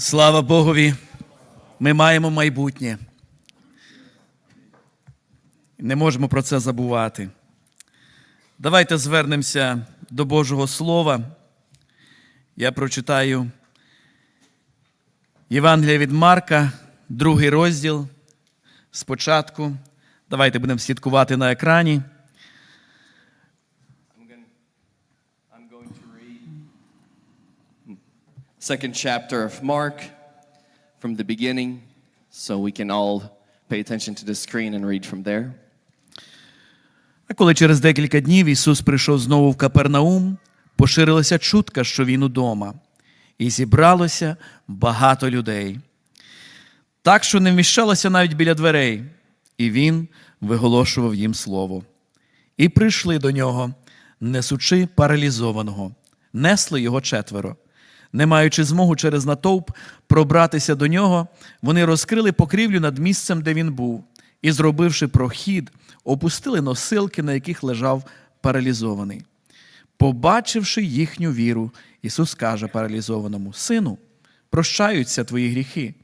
Слава Богові! Ми маємо майбутнє. Не можемо про це забувати. Давайте звернемося до Божого Слова. Я прочитаю Євангелія від Марка, другий розділ. Спочатку. Давайте будемо слідкувати на екрані. I'm going to read second chapter of Mark from the beginning so we can all pay attention to the screen and read from there. А коли через декілька днів Ісус прийшов знову в Капернаум, поширилася чутка, що він удома, і зібралося багато людей. Так, що не вміщалося навіть біля дверей, і він виголошував їм слово. І прийшли до нього, несучи паралізованого, несли його четверо. Не маючи змогу через натовп пробратися до нього, вони розкрили покрівлю над місцем, де він був, і, зробивши прохід, опустили носилки, на яких лежав паралізований. Побачивши їхню віру, Ісус каже паралізованому: Сину, прощаються твої гріхи.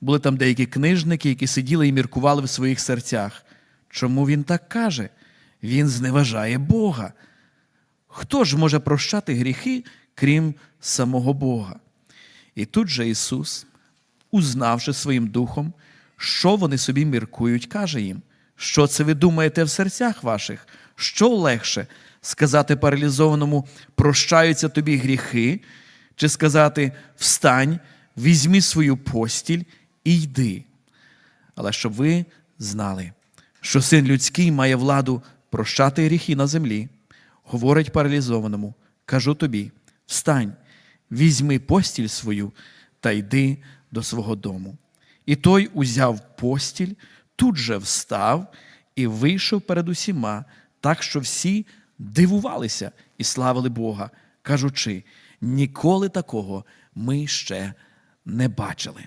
Були там деякі книжники, які сиділи і міркували в своїх серцях. Чому він так каже? Він зневажає Бога. Хто ж може прощати гріхи, крім самого Бога? І тут же Ісус, узнавши своїм духом, що вони собі міркують, каже їм, що це ви думаєте в серцях ваших? Що легше сказати паралізованому, прощаються тобі гріхи, чи сказати встань, візьми свою постіль і йди. Але щоб ви знали, що син людський має владу прощати гріхи на землі, говорить паралізованому, кажу тобі: встань, візьми постіль свою та йди до свого дому. І той узяв постіль, тут же встав і вийшов перед усіма, так що всі дивувалися і славили Бога, кажучи, ніколи такого ми ще не бачили.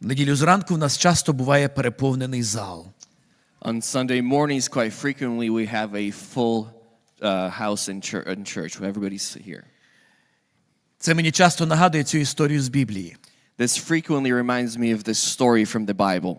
В неділю зранку в нас часто буває переповнений зал. On Sunday mornings, quite frequently, we have a full uh, house in, chur- in church where everybody's here. Це мені часто нагадує цю історію з Біблії. This frequently reminds me of this story from the Bible.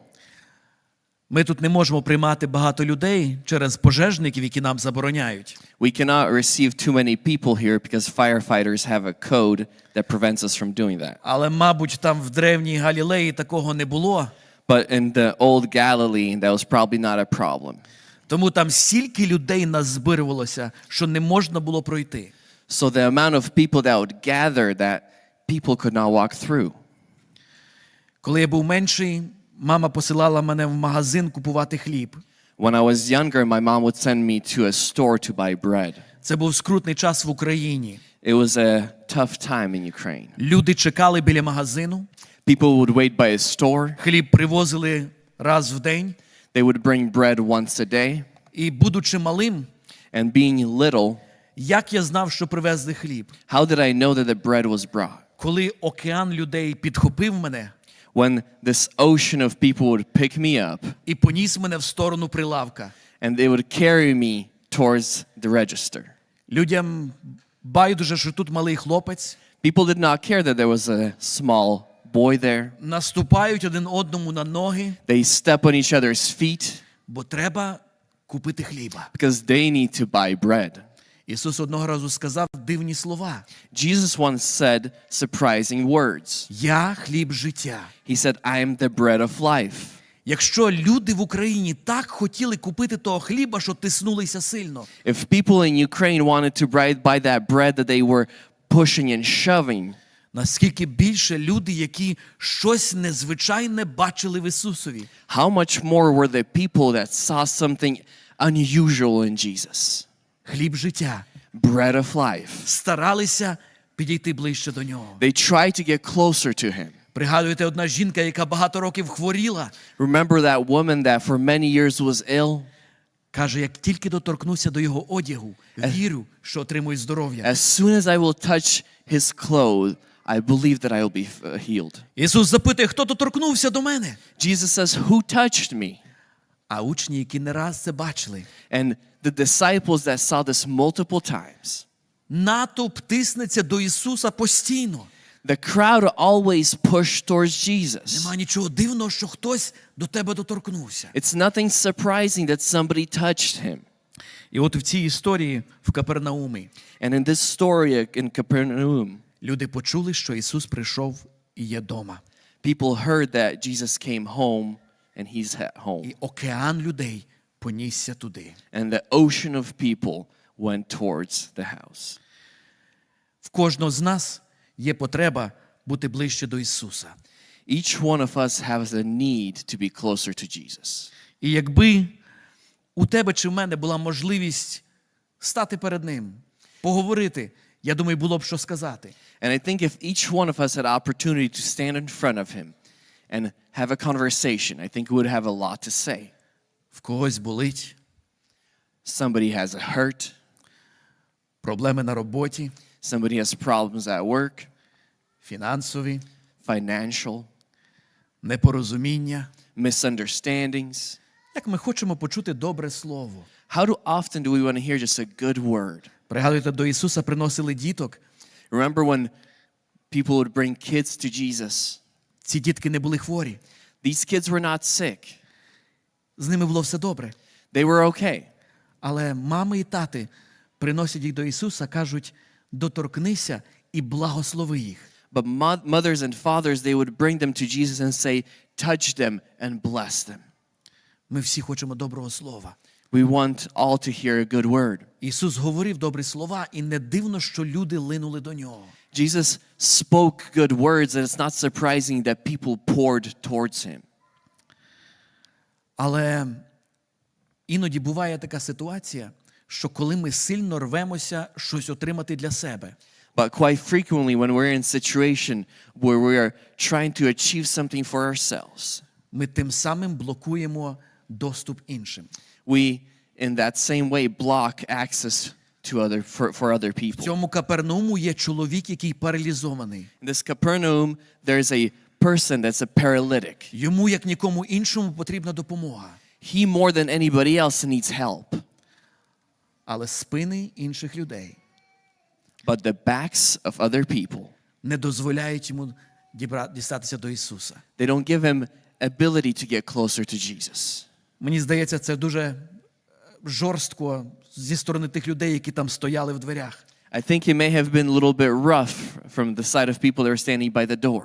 Ми тут не можемо приймати багато людей через пожежників, які нам забороняють. We cannot receive too many people here because firefighters have a code that prevents us from doing that. Але, мабуть, там в древній Галілеї такого не було. But in the old Galilee, that was probably not a problem. Тому там стільки людей назбирувалося, що не можна було пройти. So the amount of people that would gather that people could not walk through. Коли я був менший, мама посилала мене в магазин купувати хліб. When I was younger, my mom would send me to a store to buy bread. Це був скрутний час в Україні. It was a tough time in Ukraine. Люди чекали біля магазину, People would wait by a store. хліб привозили раз в день. They would bring bread once a day. І будучи малим, And being little, як я знав, що привезли хліб? how did I know that the bread was brought? Коли океан людей підхопив мене When this ocean of people would pick me up і поніс мене в сторону прилавка. and they would carry me towards the register. Людям байдуже, що тут малий хлопець, People did not care that there was a small boy there. наступають один одному на ноги, They step on each other's feet бо треба купити хліба. because they need to buy bread. Ісус одного разу сказав дивні слова: Jesus once said surprising words. Я хліб життя. He said, I am the bread of life. Якщо люди в Україні так хотіли купити того хліба, що тиснулися сильно, If people in Ukraine wanted to buy buy that bread that they were pushing and shoving, наскільки більше люди, які щось незвичайне бачили в Ісусові, how much more were the people that saw something unusual in Jesus? хліб життя, Bread of life. старалися підійти ближче до нього. They tried to get closer to him. Пригадуєте, одна жінка, яка багато років хворіла, Remember that woman that for many years was ill? каже: як тільки доторкнуся до його одягу, вірю, що отримую здоров'я. As soon as I will touch his clothes, I believe that I will be uh, healed. Ісус запитує, хто доторкнувся до мене? Jesus says, Who touched me? А учні, які не раз це бачили, And the disciples that saw this multiple times, натовп тиснеться до Ісуса постійно. The crowd always pushed towards Jesus. Нема нічого дивного, що хтось до тебе доторкнувся. It's nothing surprising that somebody touched him. І от в цій історії в Капернаумі And in this story in Capernaum, Люди почули, що Ісус прийшов і є дома. people heard that Jesus came home and he's at home. І океан людей понісся туди. And the ocean of people went towards the house. В кожного з нас є потреба бути ближче до Ісуса. Each one of us has a need to be closer to Jesus. І якби у тебе чи в мене була можливість стати перед Ним, поговорити, я думаю, було б що сказати. And I think if each one of us had opportunity to stand in front of him and have a conversation, I think we would have a lot to say. В когось болить, Somebody has a hurt, проблеми на роботі, somebody has problems at work, фінансові, financial, непорозуміння. misunderstandings. Як ми хочемо почути добре слово. How do often do we want to hear just a good word? Пригадуєте, до Ісуса приносили діток. Remember when people would bring kids to Jesus? Ці дітки не були хворі. These kids were not sick. З ними було все добре. They were okay. Але мами і тати приносять їх до Ісуса, кажуть: доторкнися і благослови їх. But mothers and fathers, they would bring them to Jesus and say, touch them and bless them. Ми всі хочемо доброго слова. We want all to hear a good word. Ісус говорив добрі слова, і не дивно, що люди линули до нього. Jesus spoke good words, and it's not surprising that people poured towards him. Але іноді буває така ситуація, що коли ми сильно рвемося щось отримати для себе, But quite frequently, when we're in a situation where we are trying to achieve something for ourselves, ми тим самим блокуємо доступ іншим. we, in that same way, block access to other for, for other В people. цьому Капернауму є чоловік, який паралізований. In this Capernaum, there's a person that's a paralytic. Йому, як нікому іншому, потрібна допомога. He, more than anybody else, needs help. Але спини інших людей But the backs of other people, не дозволяють йому дібра- дістатися до Ісуса. they don't give him ability to get closer to Jesus. Мені здається, це дуже е, жорстко зі сторони тих людей, які там стояли в дверях. I think it may have been a little bit rough from the side of people that were standing by the door.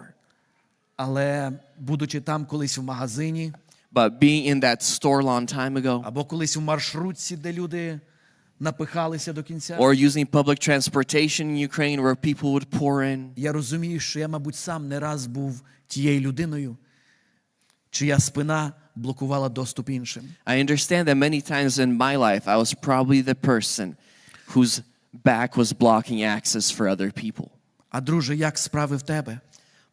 Але будучи там колись в магазині But being in that store long time ago, або колись в маршрутці, де люди напихалися до кінця, or using public transportation in Ukraine where people would pour in, я розумію, що я, мабуть, сам не раз був тією людиною, чия спина блокувала доступ іншим. I understand that many times in my life, I was probably the person whose back was blocking access for other people. А друже, як справи в тебе?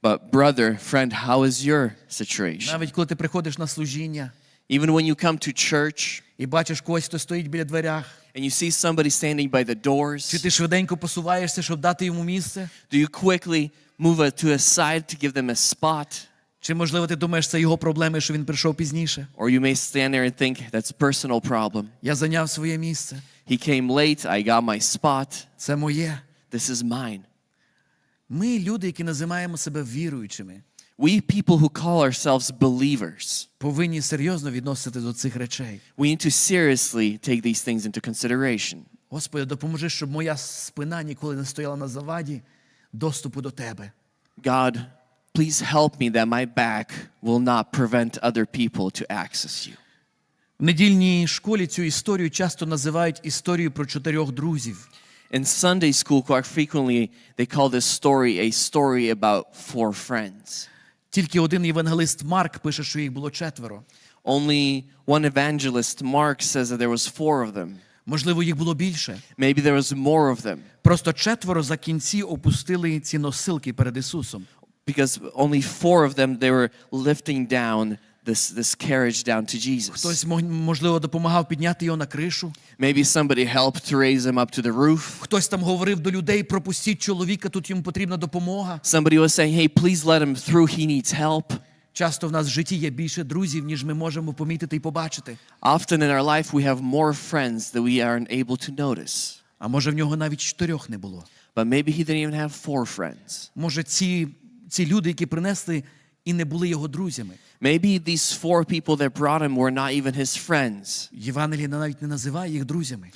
But, brother, friend, how is your situation? Навіть коли ти приходиш на служіння Even when you come to church і бачиш когось, хто стоїть біля дверях, and you see somebody standing by the чи doors, ти швиденько посуваєшся, щоб дати йому місце? do you quickly move it to a side to give them a spot? Чи, можливо, ти думаєш, це його проблеми, що він прийшов пізніше? Or you may stand there and think that's personal problem. Я зайняв своє місце. He came late, I got my spot. Це моє. This is mine. Ми люди, які називаємо себе віруючими, We people who call ourselves believers, повинні серйозно відносити до цих речей. we need to seriously take these things into consideration. Господи, допоможи, щоб моя спина ніколи не стояла на заваді доступу до Тебе. God, please help me that my back will not prevent other people to access you. В недільній школі цю історію часто називають історією про чотирьох друзів. In Sunday school, quite frequently, they call this story a story about four friends. Тільки один євангелист Марк пише, що їх було четверо. Only one evangelist, Mark, says that there was four of them. Можливо, їх було більше. Maybe there was more of them Просто четверо за кінці опустили ці носилки перед Ісусом. Because only four of them, they were lifting down this, this carriage down to Jesus. Хтось, мо- можливо, допомагав підняти його на кришу. Maybe somebody helped to raise him up to the roof. Хтось там говорив до людей, пропустіть чоловіка, тут йому потрібна допомога. Somebody was saying, hey, please let him through, he needs help. Часто в нас в житті є більше друзів, ніж ми можемо помітити і побачити. Often in our life, we have more friends that we aren't able to notice. А може в нього навіть чотирьох не було. But maybe he didn't even have four friends. Може, ці, ці люди, які принесли, і не були його друзями. Maybe these four people that brought him were not even his friends. Євангеліє навіть не називає їх друзями.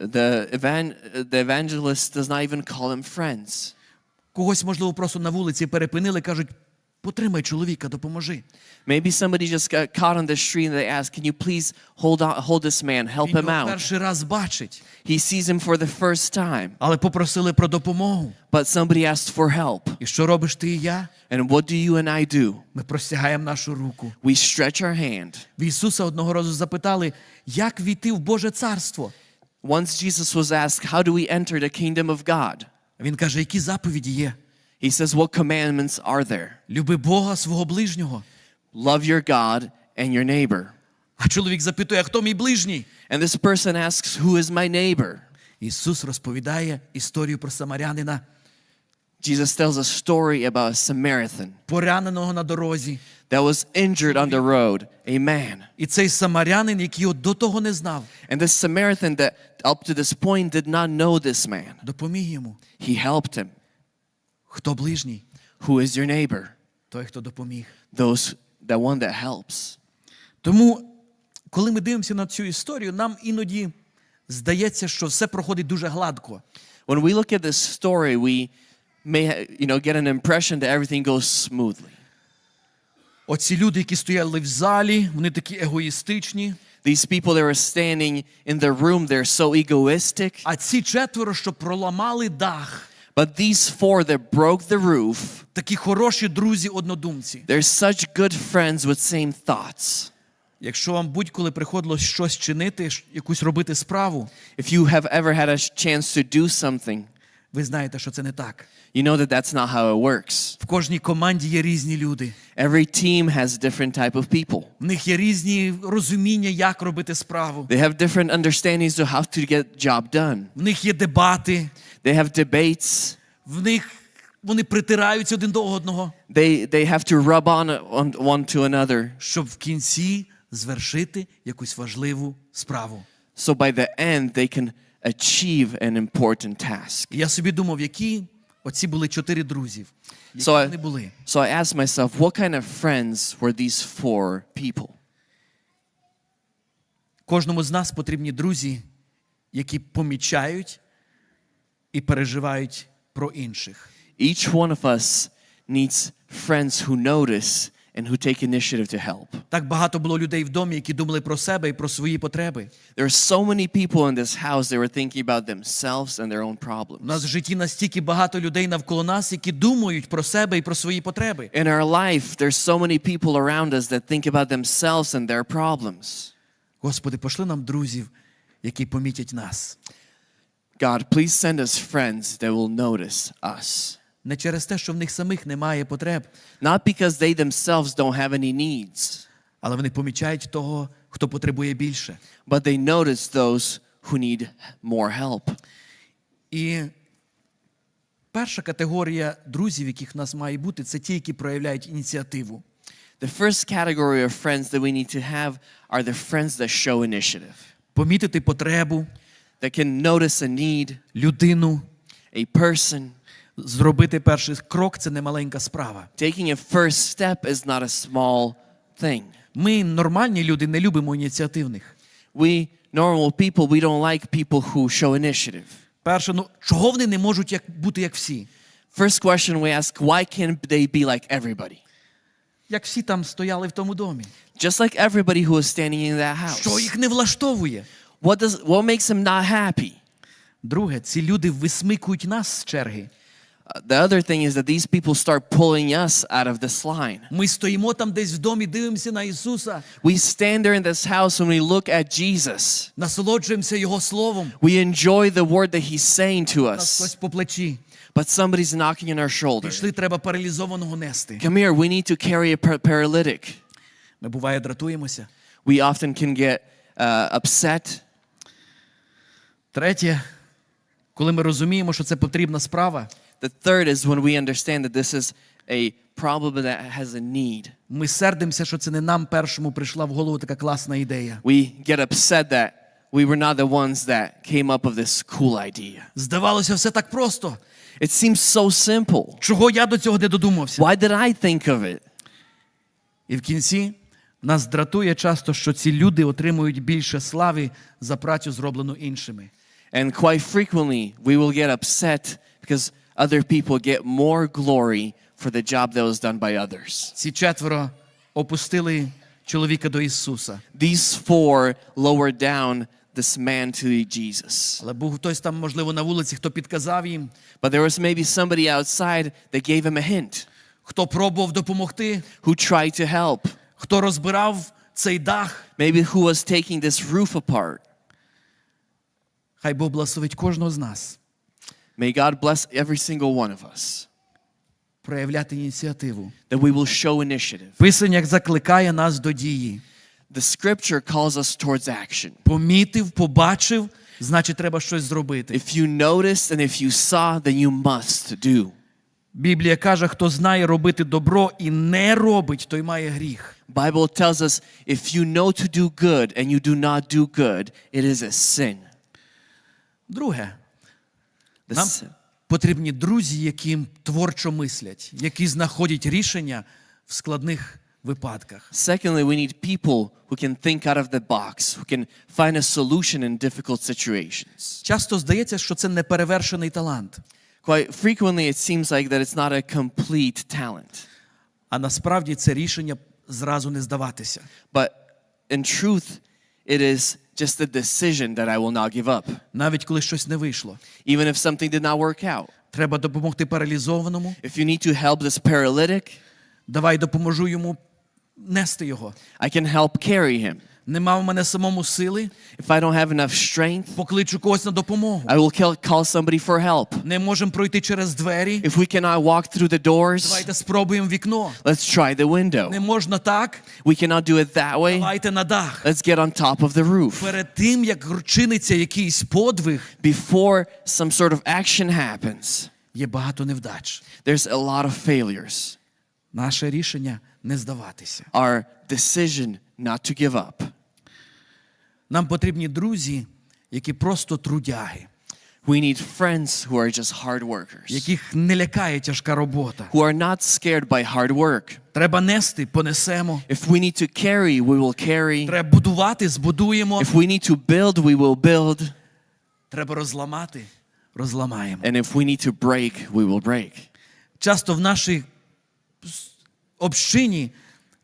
The, evan- the evangelist does not even call them friends. Когось, можливо, просто на вулиці перепинили, кажуть, потримай чоловіка, допоможи. Maybe somebody just got caught on the street and they ask, Can you please hold, on, hold this man, help Він him його out? перший раз бачить, He sees him for the first time, але попросили про допомогу. but somebody asked for help. І що робиш ти і я? And what do you and I do? Ми простягаємо нашу руку. We stretch our hand. В Ісуса одного разу запитали, як війти в Боже царство. Once Jesus was asked, How do we enter the kingdom of God? Він каже, які заповіді є? He says, What commandments are there? Люби Бога свого ближнього. Love your God and your neighbor. А чоловік запитує, а хто мій ближній? And this person asks, Who is my neighbor? Ісус розповідає історію про самарянина, Jesus tells a story about a Samaritan пораненого на дорозі. that was injured on the road, a man. І цей самарянин, який от до того не знав, And this Samaritan that up to this point did not know this man, допоміг йому. he helped him. Хто ближній? Who is your neighbor? Той, хто допоміг. Those, the one that helps. Тому, коли ми дивимося на цю історію, нам іноді здається, що все проходить дуже гладко. When we look at this story, we may you know, get an impression that everything goes smoothly. Оці люди, які стояли в залі, вони такі егоїстичні. These people that were standing in the room, they're so egoistic. А ці четверо, що проламали дах, But these four that broke the roof, такі хороші друзі-однодумці. they're such good friends with same thoughts. Якщо вам будь-коли приходилось щось чинити, якусь робити справу, If you have ever had a chance to do something, ви знаєте, що це не так. you know that that's not how it works. В кожній команді є різні люди. Every team has different type of people. В них є різні розуміння, як робити справу. They have different understandings of how to get job done. В них є дебати, They have debates. в них вони притираються один до одного, They they have to rub on, on one to another. щоб в кінці звершити якусь важливу справу. So by the end they can achieve an important task. І я собі думав, які оці були чотири друзів. Які So I- вони були? So I asked myself, what kind of friends were these four people? Кожному з нас потрібні друзі, які помічають і переживають про інших. Each one of us needs friends who notice and who take initiative to help. Так багато було людей в домі, які думали про себе і про свої потреби. There are so many people in this house that were thinking about themselves and their own У нас problems. в житті настільки багато людей навколо нас, які думають про себе і про свої потреби. In our life, there's so many people around us that think about themselves and their problems. Господи, пошли нам друзів, які помітять нас. God, please send us friends that will notice us. Не через те, що в них самих немає потреб, Not because they themselves don't have any needs, але вони помічають того, хто потребує більше. but they notice those who need more help. І перша категорія друзів, яких в нас має бути, це ті, які проявляють ініціативу. The first category of friends that we need to have are the friends that show initiative, Помітити потребу, that can notice a need, людину, a person. Зробити перший крок це не маленька справа. Taking a first step is not a small thing. Ми, нормальні люди, не любимо ініціативних. We, normal people, we don't like people who show initiative. Перше, ну чого вони не можуть як, бути як всі? First question we ask why can't they be like everybody? Як всі там стояли в тому домі. Just like everybody who was standing in that Що house. їх не влаштовує? What, does, what makes them not happy? Друге, ці люди висмикують нас з черги. Uh, the other thing is that these people start pulling us out of this line. Ми стоїмо там десь в домі, дивимося на Ісуса, We stand there in this house when we look at Jesus. насолоджуємося Його словом. We enjoy the word that he's saying to Нас хтось us, по плечі. but somebody's knocking on our shoulder. Пішли, треба паралізованого нести. Come here, we need to carry a par- paralytic. Ми буває дратуємося. We often can get uh, upset. Третє, коли ми розуміємо, що це потрібна справа, The third is when we understand that this is a problem that has a need. ми сердимося, що це не нам першому прийшла в голову така класна ідея. We get upset that we were not the ones that came up with this cool idea. Здавалося, все так просто. It seems so simple. Чого я до цього не додумався? Why did I think of it? І в кінці нас дратує часто, що ці люди отримують більше слави за працю, зроблену іншими. And quite frequently, we will get upset because other people get more glory for the job that was done by others. Ці четверо опустили чоловіка до Ісуса. These four lowered down this man to Jesus. Але був хтось там, можливо, на вулиці, хто підказав їм, But there was maybe somebody outside that gave him a hint, хто пробував допомогти, who tried to help, хто розбирав цей дах. maybe who was taking this roof apart. Хай Бог благословить кожного з нас May God bless every single one of us, проявляти ініціативу. that we will show initiative. Писання закликає нас до дії. The scripture calls us towards action. Помітив, побачив, значить, треба щось зробити. If you noticed and if you saw, then you must do. Біблія каже, хто знає робити добро і не робить, той має гріх. Bible tells us if you know to do good and you do not do good, it is a sin. Друге, нам потрібні друзі, які творчо мислять, які знаходять рішення в складних випадках. Secondly, we need people who can think out of the box, who can find a solution in difficult situations. Часто здається, що це неперевершений талант, Quite frequently, it seems like that it's not a complete talent. а насправді це рішення зразу не здаватися. But in truth, it is just a decision that I will not give up. Навіть коли щось не вийшло. Even if something did not work out. Треба допомогти паралізованому. If you need to help this paralytic, Давай допоможу йому нести його. I can help carry him. Нема в мене самому сили, If I don't have enough strength, покличу когось на допомогу. I will call, call somebody for help. Не можемо пройти через двері. If we cannot walk through the doors, Давайте спробуємо вікно. let's try the window. Не можна так. We cannot do it that way. Давайте на дах. Let's get on top of the roof. Перед тим, як чиниться якийсь подвиг, Before some sort of action happens, є багато невдач. there's a lot of failures. Наше рішення не здаватися. Our decision not to give up. Нам потрібні друзі, які просто трудяги, We need friends who are just hard workers, яких не лякає тяжка робота. who are not scared by hard work. Треба нести, понесемо. If we need to carry, we will carry. Треба будувати, збудуємо. If we need to build, we will build. Треба розламати, розламаємо. And if we need to break, we will break. Часто в нашій общині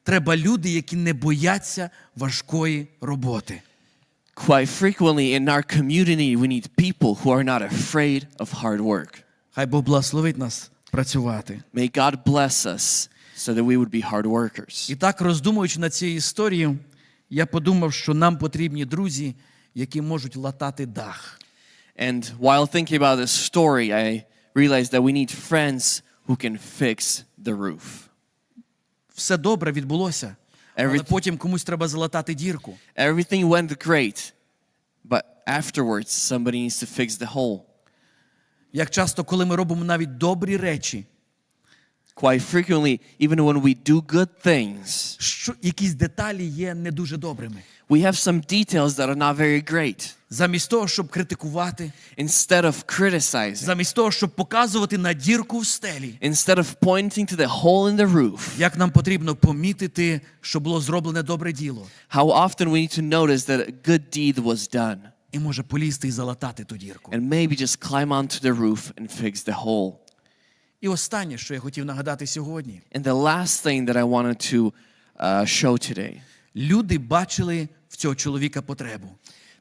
треба люди, які не бояться важкої роботи. Quite frequently in our community, we need people who are not afraid of hard work. Хай Бог благословить нас працювати. May God bless us so that we would be hard workers. І так, роздумуючи над цією історією, я подумав, що нам потрібні друзі, які можуть латати дах. And while thinking about this story, I realized that we need friends who can fix the roof. Все добре відбулося, але Every- потім комусь треба залатати дірку. Everything went great, but afterwards, somebody needs to fix the hole. Як часто, коли ми робимо навіть добрі речі, Quite frequently, even when we do good things, що якісь деталі є не дуже добрими. we have some details that are not very great. Замість того, щоб критикувати, Instead of criticizing, замість того, щоб показувати на дірку в стелі, instead of pointing to the hole in the roof, як нам потрібно помітити, що було зроблене добре діло, how often we need to notice that a good deed was done і може полізти і залатати ту дірку. and maybe just climb onto the roof and fix the hole. І останнє, що я хотів нагадати сьогодні: And the last thing that I wanted to uh, show today люди бачили в цього чоловіка потребу.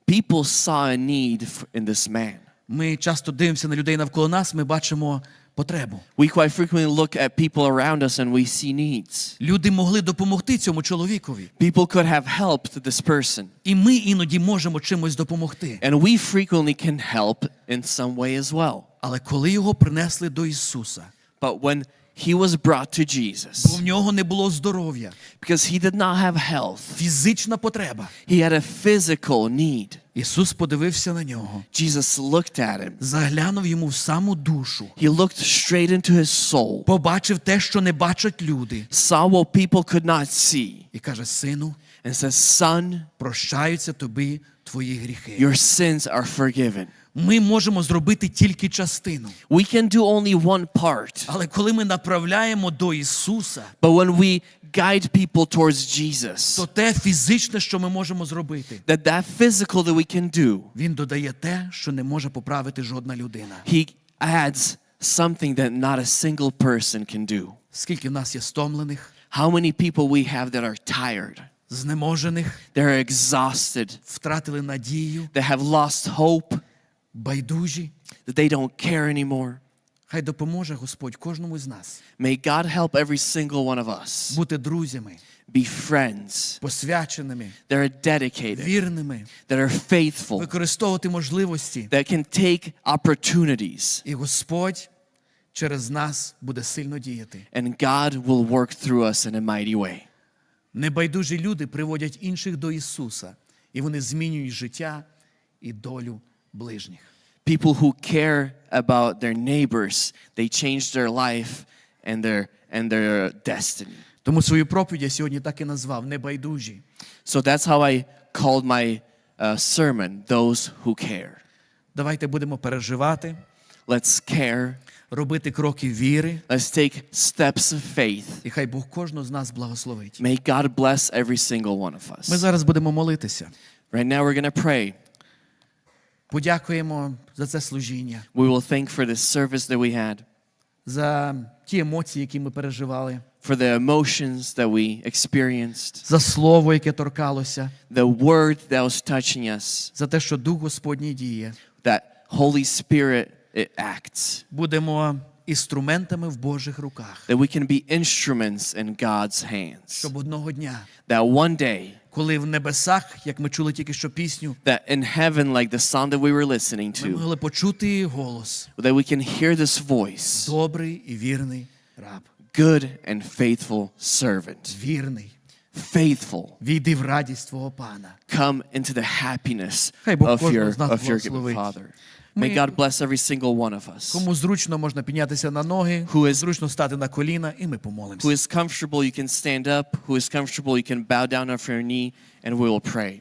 people saw a need in this man. Ми часто дивимося на людей навколо нас, ми бачимо потребу. We quite frequently look at people around us and we see needs. Люди могли допомогти цьому чоловікові, People could have helped this person, і ми іноді можемо чимось допомогти. and we frequently can help in some way as well. Але коли його принесли до Ісуса, But when he was brought to бо Jesus, в нього не було здоров'я, because he did not have health, фізична потреба, he had a physical need. Ісус подивився на нього, Jesus looked at him. заглянув йому в саму душу, He looked straight into his soul, побачив те, що не бачать люди, saw what people could not see, і каже: Сину, and says, Son, прощаються тобі твої гріхи. Your sins are forgiven. Ми можемо зробити тільки частину. We can do only one part. Але коли ми направляємо до Ісуса, But when we guide people towards Jesus, то те фізичне, що ми можемо зробити, that that physical that we can do, Він додає те, що не може поправити жодна людина. he adds something that not a single person can do. Скільки в нас є стомлених, How many people we have that are tired, знеможених, they're exhausted, втратили надію, that have lost hope, Байдужі. that they don't care anymore. Хай допоможе Господь кожному з нас May God help every single one of us бути друзями, be friends посвяченими, that are dedicated, вірними, that are faithful, використовувати можливості, that can take opportunities, і Господь через нас буде сильно діяти. and God will work through us in a mighty way. Небайдужі люди приводять інших до Ісуса, і вони змінюють життя і долю ближніх. People who care about their neighbors, they change their life and their and their destiny. Тому свою проповідь я сьогодні так і назвав небайдужі. So that's how I called my uh, sermon, Those Who Care. Давайте будемо переживати, Let's care. робити кроки віри, Let's take steps of faith. і хай Бог кожного з нас благословить. May God bless every single one of us. Ми зараз будемо молитися. Right now, we're going to pray. Подякуємо за це служіння, We will thank for this service that we had, за ті емоції, які ми переживали, for the emotions that we experienced, за слово, яке торкалося, the word that was touching us, за те, що Дух Господній діє. that Holy Spirit it acts, Будемо інструментами в Божих руках, that we can be instruments in God's hands. щоб одного дня, That one day, коли в небесах, як ми чули тільки що пісню, that in heaven, like the song that we were listening ми to, могли почути її голос. that we can hear this voice, Добрий і вірний раб. good and faithful servant, Вірний. faithful. Війди в радість твого пана. come into the happiness Хай Бог of кожного your, з нас of your given благословить. Father. Ми- May God bless every single one of us. Кому зручно можна піднятися на ноги, Who is- зручно стати на коліна, і ми помолимося. Who is comfortable, you can stand up. Who is comfortable, you can bow down off your knee, and we will pray.